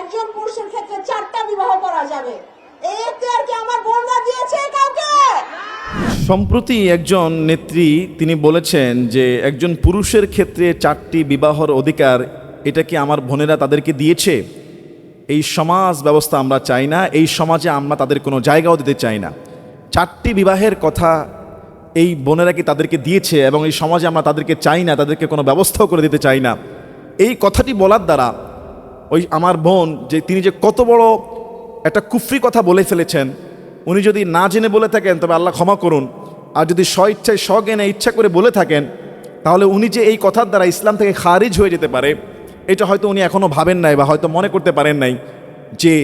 একজন পুরুষের ক্ষেত্রে চারটা বিবাহ করা যাবে। সম্প্রতি একজন নেত্রী, তিনি বলেছেন যে একজন পুরুষের ক্ষেত্রে চারটি বিবাহর অধিকার, এটা কি আমার বোনেরা তাদেরকে দিয়েছে? এই সমাজ ব্যবস্থা আমরা চাই না, এই সমাজে আমরা তাদের কোনো জায়গাও দিতে চাই না। চারটি বিবাহের কথা এই বোনেরা কি তাদেরকে দিয়েছে এবং এই সমাজে আমরা তাদেরকে চাই না, তাদেরকে কোনো ব্যবস্থাও করে দিতে চাই না? এই কথাটি বলার দ্বারা ওই আমার বোন যে তিনি যে কত বড় একটা কুফরি কথা বলে ফেলেছেন, উনি যদি না জেনে বলে থাকেন, তবে আল্লাহ ক্ষমা করুন। আর যদি স্ব ইচ্ছায় স্বজ্ঞানে ইচ্ছা করে বলে থাকেন, তাহলে উনি যে এই কথার দ্বারা ইসলাম থেকে খারিজ হয়ে যেতে পারে, এটা হয়তো উনি এখনও ভাবেন নাই বা হয়তো মনে করতে পারেন নাই যে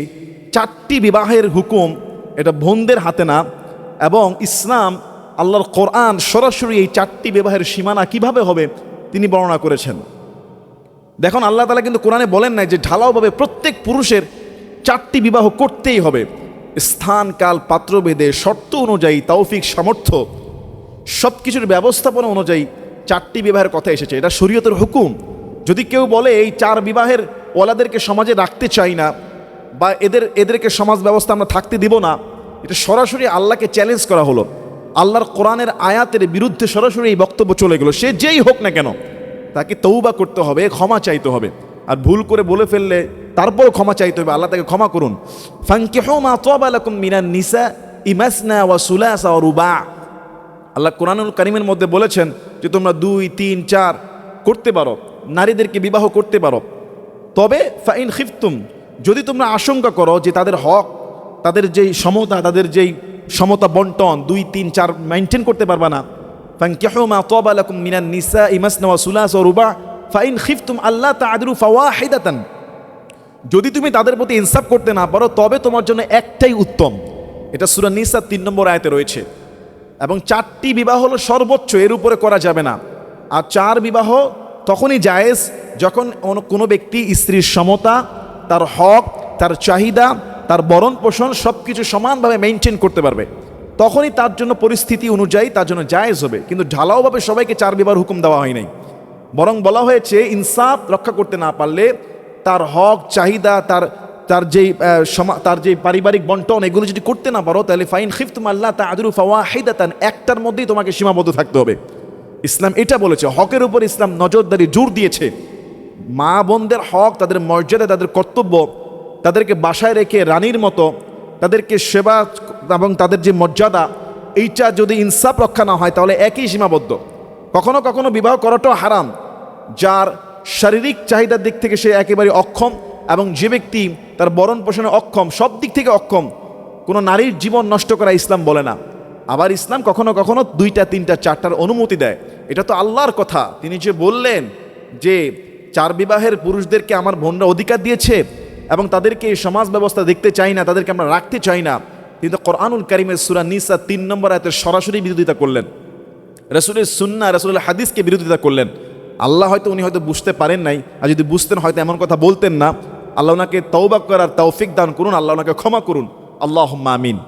চারটি বিবাহের হুকুম এটা বোনদের হাতে না এবং ইসলাম, আল্লাহর কোরআন সরাসরি এই চারটি বিবাহের সীমানা কীভাবে হবে তিনি বর্ণনা করেছেন। দেখুন, আল্লাহ তালা কিন্তু কোরআনে বলেন নাই যে ঢালাওভাবে প্রত্যেক পুরুষের চারটি বিবাহ করতেই হবে। স্থান, কাল, পাত্রভেদে, শর্ত অনুযায়ী, তৌফিক, সামর্থ্য সব কিছুর ব্যবস্থাপনা অনুযায়ী চারটি বিবাহের কথা এসেছে। এটা শরীয়তের হুকুম। যদি কেউ বলে, এই চার বিবাহের ওলাদেরকে সমাজে রাখতে চাই না বা এদের, এদেরকে সমাজ ব্যবস্থা আমরা থাকতে দিব না, এটা সরাসরি আল্লাহকে চ্যালেঞ্জ করা হলো। আল্লাহর কোরআনের আয়াতের বিরুদ্ধে সরাসরি এই বক্তব্য চলে গেলো। সে যেই হোক না কেন তাকে তৌবা করতে হবে, ক্ষমা চাইতে হবে। আর ভুল করে বলে ফেললে তারপরও ক্ষমা চাইতে হবে, আল্লাহ তাকে ক্ষমা করুন। ফাঙ্কিহু মা তাবা লাকুম মিনান নিসা ইমাসনা ওয়া সুলাসা ওয়া রুবা। আল্লাহ কোরআনুল কারিমের মধ্যে বলেছেন যে তোমরা দুই, তিন, চার করতে পারো, নারীদেরকে বিবাহ করতে পারো। তবে ফাইন খিফতুম, যদি তোমরা আশঙ্কা করো যে তাদের হক, তাদের যেই সমতা, তাদের যেই সমতা বন্টন, দুই, তিন, চার মেনটেন করতে পারবা না তাবা লাকুম মিনান নিসা ইমাসনা ওয়া সুলাসা ওয়া রুবা ফাইন খিফতুম আল্লাহ তাআদরু ফাওয়াহিদাতান যদি তুমি তাদের প্রতি ইনসাফ করতে না পারো, তবে তোমার জন্য একটাই উত্তম। এটা সুরা নিসা তিন নম্বর আয়তে রয়েছে। এবং চারটি বিবাহ হলো সর্বোচ্চ, এর উপরে করা যাবে না। আর চার বিবাহ তখনই জায়েজ যখন কোনো ব্যক্তি স্ত্রীর সমতা, তার হক, তার চাহিদা, তার বরণ পোষণ সব কিছু সমানভাবে মেনটেন করতে পারবে। তখনই তার জন্য পরিস্থিতি অনুযায়ী তার জন্য জায়েজ হবে। কিন্তু ঢালাওভাবে সবাইকে চার বিবাহ হুকুম দেওয়া হয় নাই। বরং বলা হয়েছে, ইনসাফ রক্ষা করতে না পারলে তার হক, চাহিদা, তার তার যেই সমা, তার যে পারিবারিক বন্টন, এগুলো যদি করতে না পারো, তাহলে ফাইন খিফতুম আল্লাহ তা আদরু ফাওয়াহিদাতান, একটার মধ্যেই তোমাকে সীমাবদ্ধ থাকতে হবে। ইসলাম এটা বলেছে, হকের উপর ইসলাম নজরদারি জোর দিয়েছে। মা বোনদের হক, তাদের মর্যাদা, তাদের কর্তব্য, তাদেরকে বাসায় রেখে রানীর মতো তাদেরকে সেবা এবং তাদের যে মর্যাদা, এইটা যদি ইনসাফ রক্ষা না হয়, তাহলে একই সীমাবদ্ধ। কখনো কখনো বিবাহ করাটাও হারাম, যার শারীরিক চাহিদার দিক থেকে সে একেবারে অক্ষম এবং যে ব্যক্তি তার বরণ পোষণে অক্ষম, সব দিক থেকে অক্ষম, কোনো নারীর জীবন নষ্ট করা ইসলাম বলে না। আবার ইসলাম কখনো কখনো দুইটা, তিনটা, চারটার অনুমতি দেয়। এটা তো আল্লাহর কথা। তিনি যে বললেন যে, চার বিবাহের পুরুষদেরকে আমার বোনরা অধিকার দিয়েছে এবং তাদেরকে এই সমাজ ব্যবস্থা দেখতে চাই না, তাদেরকে আমরা রাখতে চাই না। কিন্তু কোরআনুল করিমের সুরা নিসা তিন নম্বর আয়তের সরাসরি বিরোধিতা করলেন। রসুলের সুন্না রসুলের হাদিসকে বিরোধিতা করলেন। আল্লাহ হয়তো উনি হয়তো বুঝতে পারেন নাই, আর যদি বুঝতেন হয়তো এমন কথা বলতেন না। আল্লাহ ওনাকে তৌবা করার তৌফিক দান করুন, আল্লাহ ওনাকে ক্ষমা করুন। আল্লাহ আমিন।